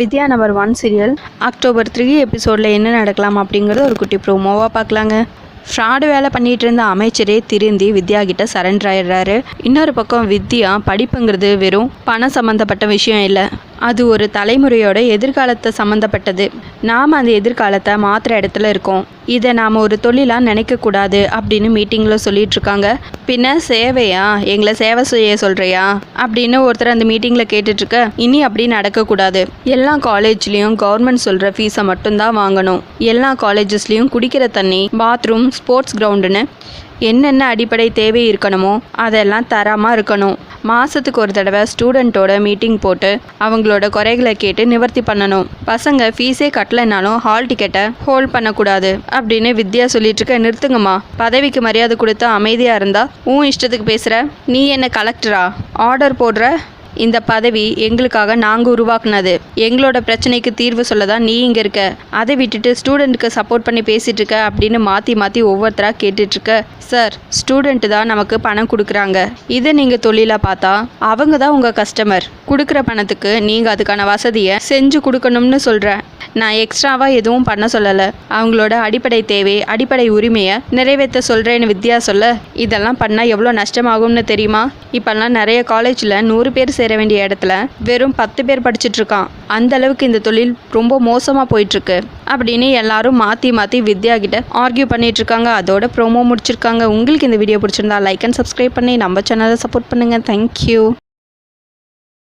Vidya number one serial October three எபிசோடில் என்ன நடக்கலாம் அப்படிங்கிறது ஒரு குட்டி ப்ரோமோவாக பார்க்கலாங்க. ஃப்ராடு வேலை பண்ணிட்டு இருந்த அமைச்சரே திருந்தி வித்யா கிட்ட சரண்டர் ஆயிடுறாரு. இன்னொரு பக்கம் வித்யா படிப்புங்கிறது வெறும் பணம் சம்மந்தப்பட்ட விஷயம் இல்லை. அது ஒரு தலைமுறையோட எதிர்காலத்தை சம்மந்தப்பட்டது நாம் அந்த எதிர்காலத்தை மாத்திர இடத்துல இருக்கோம். இதை நாம் ஒரு தொழிலாக நினைக்கக்கூடாது அப்படின்னு மீட்டிங்கில் சொல்லிட்டு இருக்காங்க பின்ன சேவையா? எங்களை சேவை செய்ய சொல்கிறியா அப்படின்னு ஒருத்தர் அந்த மீட்டிங்கில் கேட்டுட்ருக்க இனி அப்படி நடக்கக்கூடாது. எல்லா காலேஜ்லேயும் கவர்மெண்ட் சொல்கிற ஃபீஸை மட்டும்தான் வாங்கணும். எல்லா காலேஜஸ்லேயும் குடிக்கிற தண்ணி பாத்ரூம் ஸ்போர்ட்ஸ் கிரவுண்டுன்னு என்னென்ன அடிப்படை தேவை இருக்கணுமோ அதெல்லாம் தரமாக இருக்கணும். மாதத்துக்கு ஒரு தடவை ஸ்டூடெண்ட்டோட மீட்டிங் போட்டு அவங்களோட குறைகளை கேட்டு நிவர்த்தி பண்ணணும். பசங்க ஃபீஸே கட்டலைனாலும் ஹால் டிக்கெட்டை ஹோல்ட் பண்ணக்கூடாது அப்படின்னு வித்யா சொல்லிட்டு இருக்க நிறுத்துங்கம்மா. பதவிக்கு மரியாதை கொடுத்து அமைதியாக இருந்தால் உன் இஷ்டத்துக்கு பேசுகிற நீ என்ன கலெக்டரா ஆர்டர் போடுற இந்த பதவி எங்களுக்காக நாங்கள் உருவாக்குனது. எங்களோட பிரச்சனைக்கு தீர்வு சொல்ல தான் நீ இங்கே இருக்க? அதை விட்டுட்டு ஸ்டூடெண்ட்டுக்கு சப்போர்ட் பண்ணி பேசிகிட்டு இருக்க அப்படின்னு மாற்றி மாற்றி ஒவ்வொருத்தராக கேட்டுட்ருக்க சார் ஸ்டூடெண்ட்டு தான் நமக்கு பணம் கொடுக்குறாங்க. இதை நீங்கள் தொழிலாக பார்த்தா அவங்க தான் உங்கள் கஸ்டமர் கொடுக்குற பணத்துக்கு நீங்கள் அதுக்கான வசதியை செஞ்சு கொடுக்கணும்னு சொல்கிறேன் நான் எக்ஸ்ட்ராவாக எதுவும் பண்ண சொல்லலை. அவங்களோட அடிப்படை தேவை அடிப்படை உரிமையை நிறைவேற்ற சொல்கிறேன்னு வித்யா சொல்ல இதெல்லாம் பண்ணால் எவ்வளோ நஷ்டமாகும்னு தெரியுமா? இப்போல்லாம் நிறைய காலேஜில் நூறு பேர் சேர வேண்டிய இடத்துல வெறும் பத்து பேர் படிச்சுட்டு இருக்கான் அந்த அளவுக்கு இந்த தொழில் ரொம்ப மோசமாக போயிட்டுருக்கு அப்படின்னு எல்லாரும் மாற்றி மாற்றி வித்யா கிட்ட ஆர்கியூ பண்ணிட்டு இருக்காங்க அதோட ப்ரோமோ முடிச்சிருக்காங்க. உங்களுக்கு இந்த வீடியோ பிடிச்சிருந்தா லைக் அண்ட் சப்ஸ்கிரைப் பண்ணி நம்ம சேனலை சப்போர்ட் பண்ணுங்கள் தேங்க்யூ